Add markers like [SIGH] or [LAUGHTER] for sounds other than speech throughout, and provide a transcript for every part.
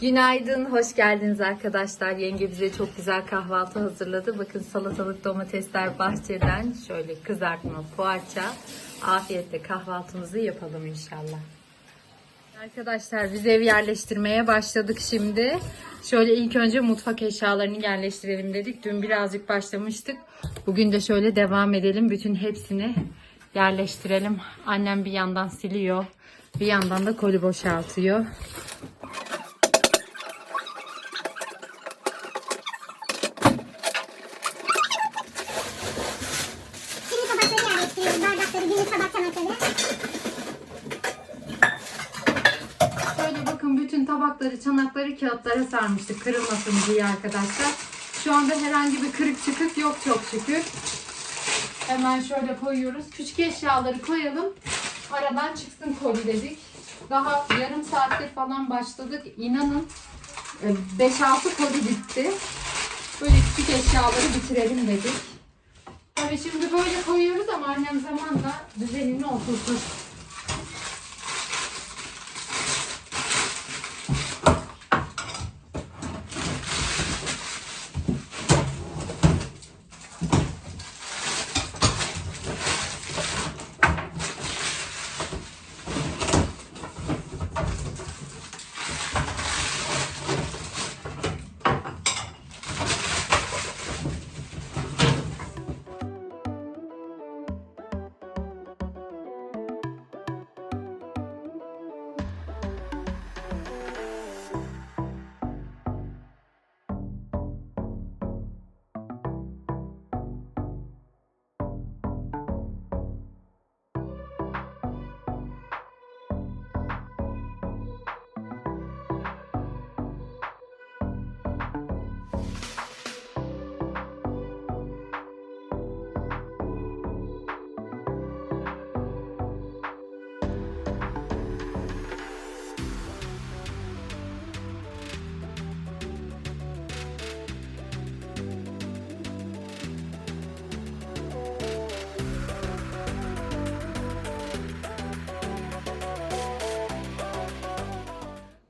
Günaydın, hoş geldiniz arkadaşlar. Yenge bize çok güzel kahvaltı hazırladı. Bakın salatalık domatesler bahçeden. Şöyle kızartma, poğaça. Afiyetle kahvaltımızı yapalım inşallah. Arkadaşlar biz ev yerleştirmeye başladık şimdi. Şöyle ilk önce mutfak eşyalarını yerleştirelim dedik. Dün birazcık başlamıştık. Bugün de şöyle devam edelim. Bütün hepsini yerleştirelim. Annem bir yandan siliyor. Bir yandan da koli boşaltıyor. Şimdi tabakları yerleştiriyoruz. Bardakları, günlük tabak çanakları. Şöyle bakın bütün tabakları, çanakları kağıtlara sarmıştık kırılmasın diye arkadaşlar. Şu anda herhangi bir kırık çıkık yok çok şükür. Hemen şöyle koyuyoruz. Küçük eşyaları koyalım. Aradan çıksın koli dedik. Daha yarım saattir falan başladık. İnanın e, 5-6 koli bitti. Böyle küçük eşyaları bitirelim dedik. Tabii şimdi böyle koyuyoruz ama annem zamanla düzenini oturtur.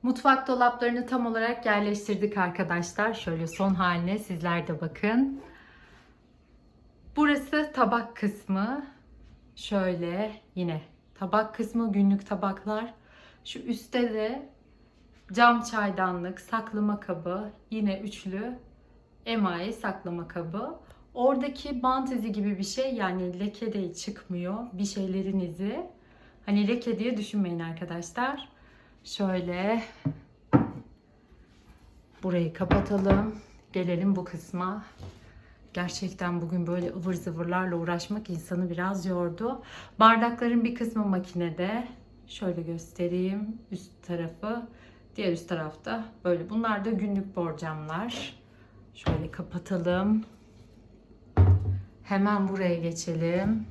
Mutfak dolaplarını tam olarak yerleştirdik arkadaşlar. Şöyle son haline sizler de bakın. Burası tabak kısmı. Şöyle yine tabak kısmı günlük tabaklar. Şu üstte de cam çaydanlık, saklama kabı, yine üçlü emaye saklama kabı. Oradaki bant izi gibi bir şey yani leke de çıkmıyor. Bir şeylerin izi. Hani leke diye düşünmeyin arkadaşlar. Şöyle burayı kapatalım. Gelelim bu kısma. Gerçekten bugün böyle ıvır zıvırlarla uğraşmak insanı biraz yordu. Bardakların bir kısmı makinede. Şöyle göstereyim. Üst tarafı. Diğer üst tarafta böyle. Bunlar da günlük borcamlar. Şöyle kapatalım. Hemen buraya geçelim.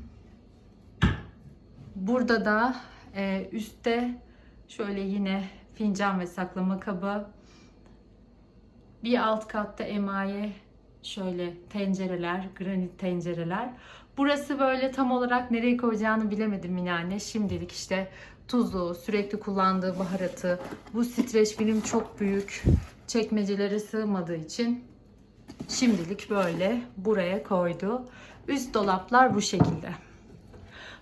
Burada da e, üstte şöyle yine fincan ve saklama kabı. Bir alt katta emaye şöyle tencereler, granit tencereler. Burası böyle tam olarak nereye koyacağını bilemedim Mine anne. Şimdilik işte tuzu, sürekli kullandığı baharatı. Bu streç film çok büyük. Çekmecelere sığmadığı için şimdilik böyle buraya koydu. Üst dolaplar bu şekilde.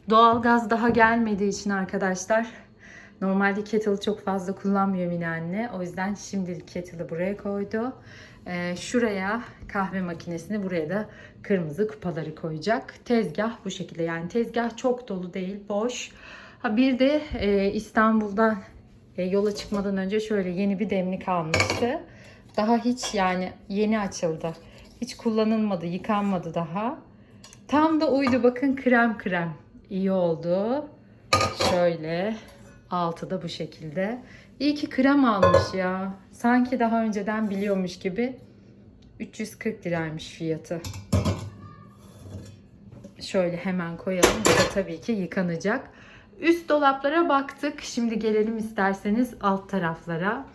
Doğalgaz daha gelmediği için arkadaşlar normalde kettle'ı çok fazla kullanmıyor Mine anne. O yüzden şimdilik kettle'ı buraya koydu. Ee, şuraya kahve makinesini buraya da kırmızı kupaları koyacak. Tezgah bu şekilde yani tezgah çok dolu değil boş. Ha bir de e, İstanbul'dan e, yola çıkmadan önce şöyle yeni bir demlik almıştı. Daha hiç yani yeni açıldı. Hiç kullanılmadı, yıkanmadı daha. Tam da uydu bakın krem krem. İyi oldu. Şöyle altı da bu şekilde. İyi ki krem almış ya. Sanki daha önceden biliyormuş gibi. 340 liraymış fiyatı. Şöyle hemen koyalım. Bu da tabii ki yıkanacak. Üst dolaplara baktık. Şimdi gelelim isterseniz alt taraflara.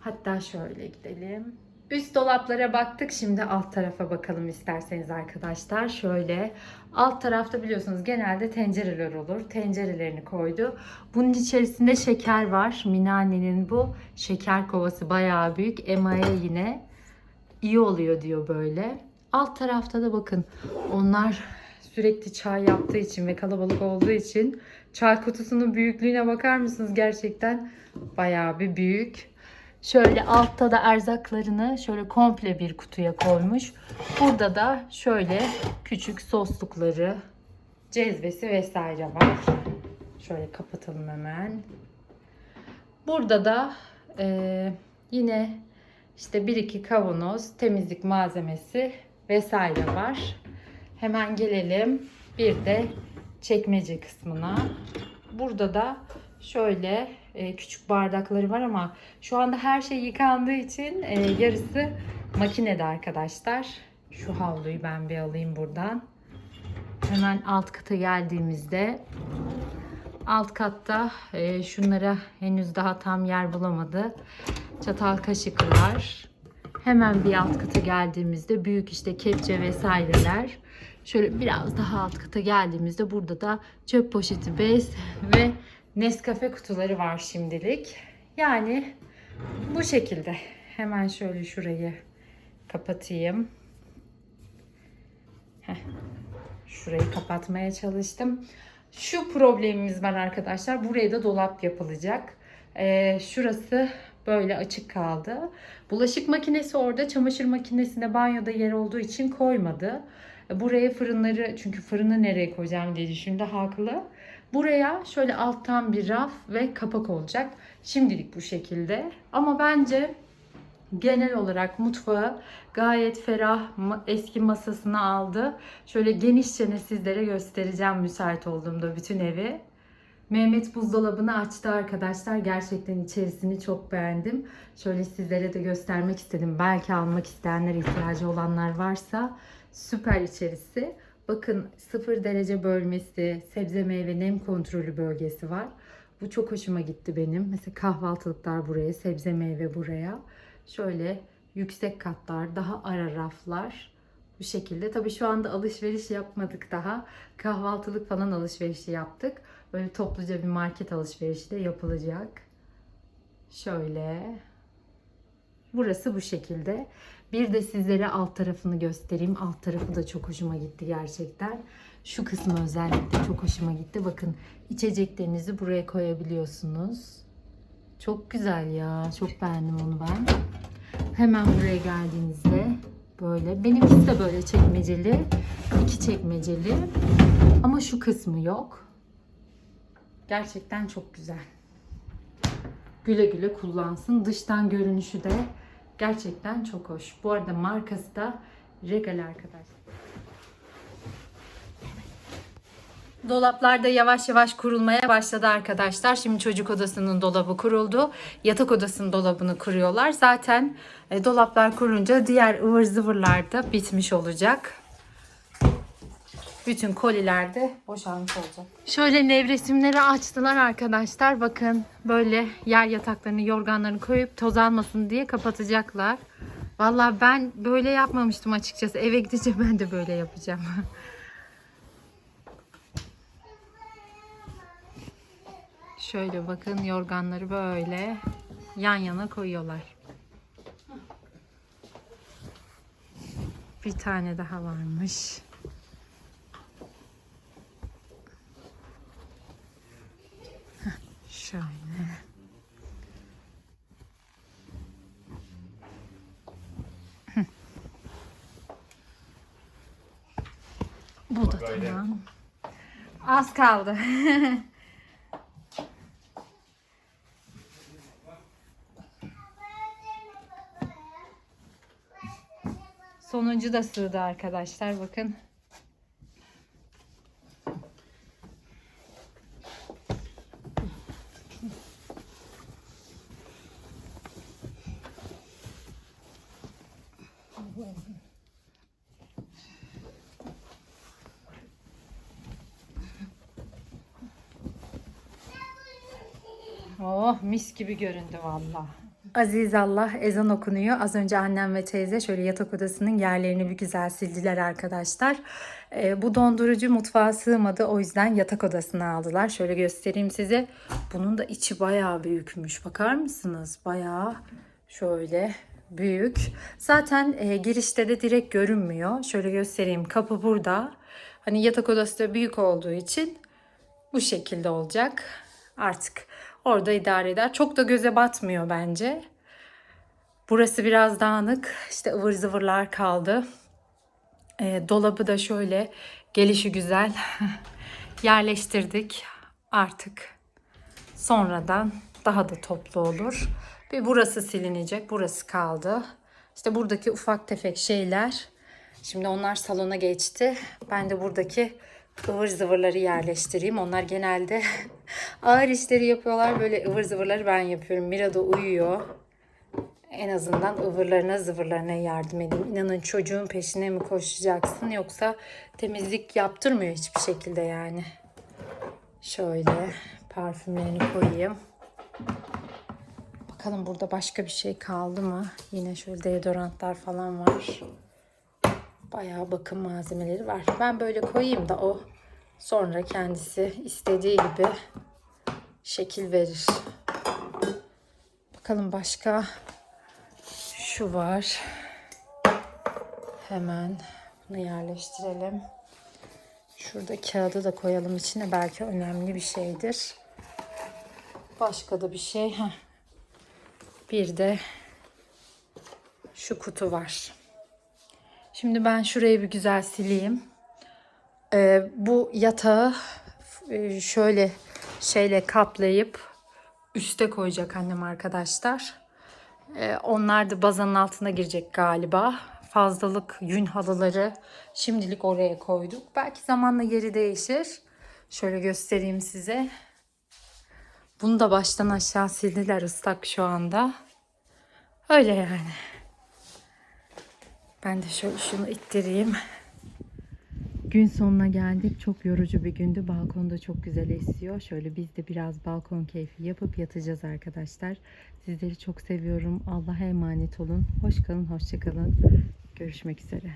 Hatta şöyle gidelim. Üst dolaplara baktık. Şimdi alt tarafa bakalım isterseniz arkadaşlar. Şöyle alt tarafta biliyorsunuz genelde tencereler olur. Tencerelerini koydu. Bunun içerisinde şeker var. Minane'nin bu şeker kovası bayağı büyük. Emaye yine iyi oluyor diyor böyle. Alt tarafta da bakın onlar sürekli çay yaptığı için ve kalabalık olduğu için çay kutusunun büyüklüğüne bakar mısınız? Gerçekten bayağı bir büyük. Şöyle altta da erzaklarını şöyle komple bir kutuya koymuş. Burada da şöyle küçük soslukları, cezvesi vesaire var. Şöyle kapatalım hemen. Burada da eee, yine işte bir iki kavanoz temizlik malzemesi vesaire var. Hemen gelelim bir de çekmece kısmına. Burada da şöyle e, küçük bardakları var ama şu anda her şey yıkandığı için e, yarısı makinede arkadaşlar. Şu havluyu ben bir alayım buradan. Hemen alt kata geldiğimizde alt katta e, şunlara henüz daha tam yer bulamadı. Çatal kaşıklar. Hemen bir alt kata geldiğimizde büyük işte kepçe vesaireler. Şöyle biraz daha alt kata geldiğimizde burada da çöp poşeti bez ve Nescafe kutuları var şimdilik. Yani bu şekilde. Hemen şöyle şurayı kapatayım. Heh. Şurayı kapatmaya çalıştım. Şu problemimiz var arkadaşlar. Buraya da dolap yapılacak. Ee, şurası böyle açık kaldı. Bulaşık makinesi orada. Çamaşır makinesinde banyoda yer olduğu için koymadı. Buraya fırınları çünkü fırını nereye koyacağım diye düşündü haklı. Buraya şöyle alttan bir raf ve kapak olacak. Şimdilik bu şekilde. Ama bence genel olarak mutfağı gayet ferah eski masasını aldı. Şöyle genişçe sizlere göstereceğim müsait olduğumda bütün evi. Mehmet buzdolabını açtı arkadaşlar. Gerçekten içerisini çok beğendim. Şöyle sizlere de göstermek istedim. Belki almak isteyenler, ihtiyacı olanlar varsa süper içerisi. Bakın 0 derece bölmesi, sebze meyve nem kontrolü bölgesi var. Bu çok hoşuma gitti benim. Mesela kahvaltılıklar buraya, sebze meyve buraya. Şöyle yüksek katlar, daha ara raflar. Bu şekilde. Tabii şu anda alışveriş yapmadık daha. Kahvaltılık falan alışverişi yaptık. Böyle topluca bir market alışverişi de yapılacak. Şöyle. Burası bu şekilde. Bir de sizlere alt tarafını göstereyim. Alt tarafı da çok hoşuma gitti gerçekten. Şu kısmı özellikle çok hoşuma gitti. Bakın içeceklerinizi buraya koyabiliyorsunuz. Çok güzel ya. Çok beğendim onu ben. Hemen buraya geldiğinizde böyle. Benimkisi de böyle çekmeceli. iki çekmeceli. Ama şu kısmı yok. Gerçekten çok güzel. Güle güle kullansın. Dıştan görünüşü de gerçekten çok hoş. Bu arada markası da Regal arkadaşlar. Dolaplar da yavaş yavaş kurulmaya başladı arkadaşlar. Şimdi çocuk odasının dolabı kuruldu. Yatak odasının dolabını kuruyorlar. Zaten e, dolaplar kurunca diğer ıvır zıvırlar da bitmiş olacak. Bütün koliler de boşalmış olacak. Şöyle nevresimleri açtılar arkadaşlar. Bakın böyle yer yataklarını, yorganlarını koyup toz almasın diye kapatacaklar. Vallahi ben böyle yapmamıştım açıkçası. Eve gidince ben de böyle yapacağım. [LAUGHS] Şöyle bakın yorganları böyle yan yana koyuyorlar. Bir tane daha varmış. Hı. Bu da tamam. Az kaldı. [LAUGHS] Sonuncu da sığdı arkadaşlar bakın. Oh mis gibi göründü valla. Aziz Allah ezan okunuyor. Az önce annem ve teyze şöyle yatak odasının yerlerini bir güzel sildiler arkadaşlar. Ee, bu dondurucu mutfağa sığmadı. O yüzden yatak odasına aldılar. Şöyle göstereyim size. Bunun da içi bayağı büyükmüş. Bakar mısınız? Bayağı şöyle büyük. Zaten e, girişte de direkt görünmüyor. Şöyle göstereyim. Kapı burada. Hani yatak odası da büyük olduğu için bu şekilde olacak. Artık orada idare eder. Çok da göze batmıyor bence. Burası biraz dağınık. İşte ıvır zıvırlar kaldı. Ee, dolabı da şöyle gelişi güzel [LAUGHS] yerleştirdik. Artık sonradan daha da toplu olur. Bir burası silinecek. Burası kaldı. İşte buradaki ufak tefek şeyler. Şimdi onlar salona geçti. Ben de buradaki ıvır zıvırları yerleştireyim. Onlar genelde [LAUGHS] ağır işleri yapıyorlar. Böyle ıvır zıvırları ben yapıyorum. Mira da uyuyor. En azından ıvırlarına zıvırlarına yardım edeyim. İnanın çocuğun peşine mi koşacaksın yoksa temizlik yaptırmıyor hiçbir şekilde yani. Şöyle parfümlerini koyayım. Bakalım burada başka bir şey kaldı mı? Yine şöyle deodorantlar falan var. Bayağı bakım malzemeleri var. Ben böyle koyayım da o sonra kendisi istediği gibi şekil verir. Bakalım başka şu var. Hemen bunu yerleştirelim. Şurada kağıdı da koyalım içine. Belki önemli bir şeydir. Başka da bir şey. Bir de şu kutu var. Şimdi ben şurayı bir güzel sileyim. Ee, bu yatağı e, şöyle şeyle kaplayıp üste koyacak annem arkadaşlar. Ee, onlar da bazanın altına girecek galiba. Fazlalık yün halıları şimdilik oraya koyduk. Belki zamanla yeri değişir. Şöyle göstereyim size. Bunu da baştan aşağı sildiler ıslak şu anda. Öyle yani. Ben de şöyle şunu ittireyim. Gün sonuna geldik. Çok yorucu bir gündü. Balkonda çok güzel esiyor. Şöyle biz de biraz balkon keyfi yapıp yatacağız arkadaşlar. Sizleri çok seviyorum. Allah'a emanet olun. Hoş kalın, hoşça kalın. Görüşmek üzere.